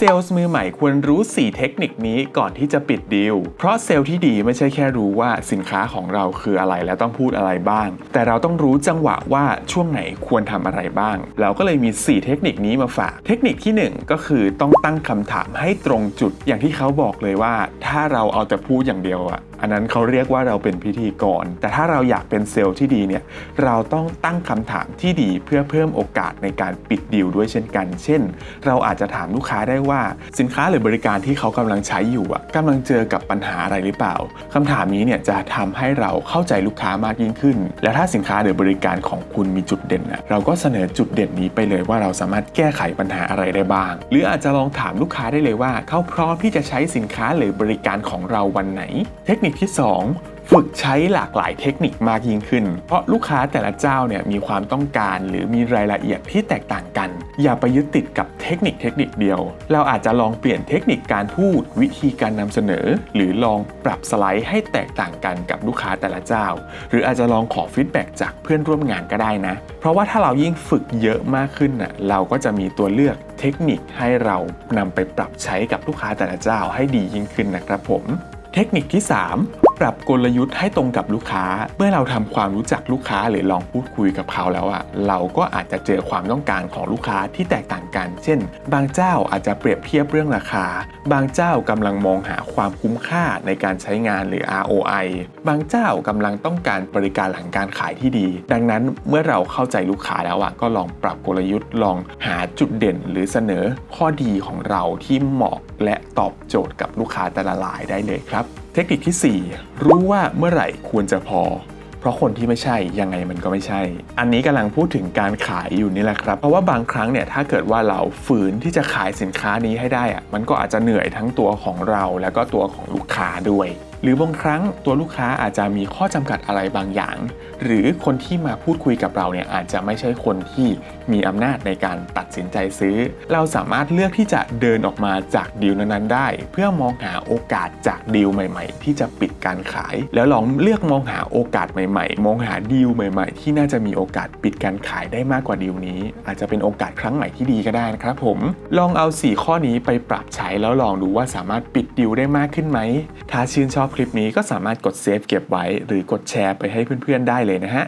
เซลล์มือใหม่ควรรู้ 4 เทคนิคนี้ก่อนที่จะปิดดีล เพราะเซลล์ที่ดีไม่ใช่แค่รู้ว่าสินค้าของเราคืออะไรและต้องพูดอะไรบ้าง แต่เราต้องรู้จังหวะว่าช่วงไหนควรทำอะไรบ้าง เราก็เลยมี 4 เทคนิคนี้มาฝาก เทคนิคที่ 1 ก็คือต้องตั้งคำถามให้ตรงจุดอย่างที่เขาบอกเลยว่า ถ้าเราเอาแต่พูดอย่างเดียวอะ อันนั้นเขาเรียกว่าเราเป็นพิธีกร แต่ถ้าเราอยากเป็นเซลล์ที่ดีเนี่ยเราต้องตั้งคำถามที่ดีเพื่อเพิ่มโอกาสในการปิดดีลด้วยเช่นกัน เช่น เราอาจจะถามลูกค้าได้ว่า สินค้าหรือบริการที่เขากำลังใช้อยู่อะกำลังเจอกับปัญหาอะไรหรือเปล่าคำถามนี้เนี่ยจะทำให้เราเข้าใจลูกค้ามากยิ่งขึ้น และถ้าสินค้าหรือบริการของคุณมีจุดเด่นอะเราก็เสนอจุดเด่นนี้ไปเลยว่าเราสามารถแก้ไขปัญหาอะไรได้บ้าง หรืออาจจะลองถามลูกค้าได้เลยว่า เขาพร้อมที่จะใช้สินค้าหรือบริการของเราวันไหน เทคนิคที่สองฝึกใช้หลากหลายเทคนิคมากยิ่งขึ้น เพราะลูกค้าแต่ละเจ้าเนี่ยมีความต้องการหรือมีรายละเอียดที่แตกต่างกัน อย่าไปยึดติดกับเทคนิคเทคนิคเดียว เราอาจจะลองเปลี่ยนเทคนิคการพูด วิธีการนำเสนอ หรือลองปรับสไลด์ให้แตกต่างกันกับลูกค้าแต่ละเจ้า หรืออาจจะลองขอฟีดแบ็กจากเพื่อนร่วมงานก็ได้นะ เพราะว่าถ้าเรายิ่งฝึกเยอะมากขึ้นน่ะเราก็จะมีตัวเลือกเทคนิคให้เรานำไปปรับใช้กับลูกค้าแต่ละเจ้าให้ดียิ่งขึ้นนะครับผม เทคนิคที่ 3 ปรับกลยุทธ์ให้ตรงกับลูกค้า เมื่อเราทำความรู้จักลูกค้าหรือลองพูดคุยกับเขาแล้วอะเราก็อาจจะเจอความต้องการของลูกค้าที่แตกต่างกัน เช่น บางเจ้าอาจจะเปรียบเทียบเรื่องราคา บางเจ้ากำลังมองหาความคุ้มค่าในการใช้งานหรือ ROI บางเจ้ากำลังต้องการบริการหลังการขายที่ดี ดังนั้นเมื่อเราเข้าใจลูกค้าแล้วอะก็ลองปรับกลยุทธ์ลองหาจุดเด่น หรือเสนอข้อดีของเราที่เหมาะและตอบโจทย์กับลูกค้าแต่ละรายได้เลยครับ ทคนิคที่ 4 รู้ว่าเมื่อไหร่ควรจะพอ เพราะคนที่ไม่ใช่ยังไงมันก็ไม่ใช่ อันนี้กำลังพูดถึงการขายอยู่นี่แหละครับ เพราะว่าบางครั้งเนี่ยถ้าเกิดว่าเราฝืนที่จะขายสินค้านี้ให้ได้อะมันก็อาจจะเหนื่อยทั้งตัวของเรา แล้วก็ตัวของลูกค้าด้วย หรือบางครั้งตัวลูกค้าอาจจะมีข้อจำกัดอะไรบางอย่าง หรือคนที่มาพูดคุยกับเราเนี่ยอาจจะไม่ใช่คนที่มีอำนาจในการตัดสินใจซื้อ เราสามารถเลือกที่จะเดินออกมาจากดีลนั้นๆได้ เพื่อมองหาโอกาสจากดีลใหม่ ๆ ที่จะปิดการขาย แล้วลองเลือกมองหาโอกาสใหม่ ๆ มองหาดีลใหม่ ๆ ที่น่าจะมีโอกาสปิดการขายได้มากกว่าดีลนี้ อาจจะเป็นโอกาสครั้งใหม่ที่ดีก็ได้นะครับผม ลองเอา 4 ข้อนี้ไปปรับใช้แล้วลองดูว่าสามารถปิดดีลได้มากขึ้นไหมถ้าชื่นชอบอบคลิปนี้ก็สามารถกดเซฟเก็บไว้ หรือกดแชร์ไปให้เพื่อนๆได้เลยนะฮะ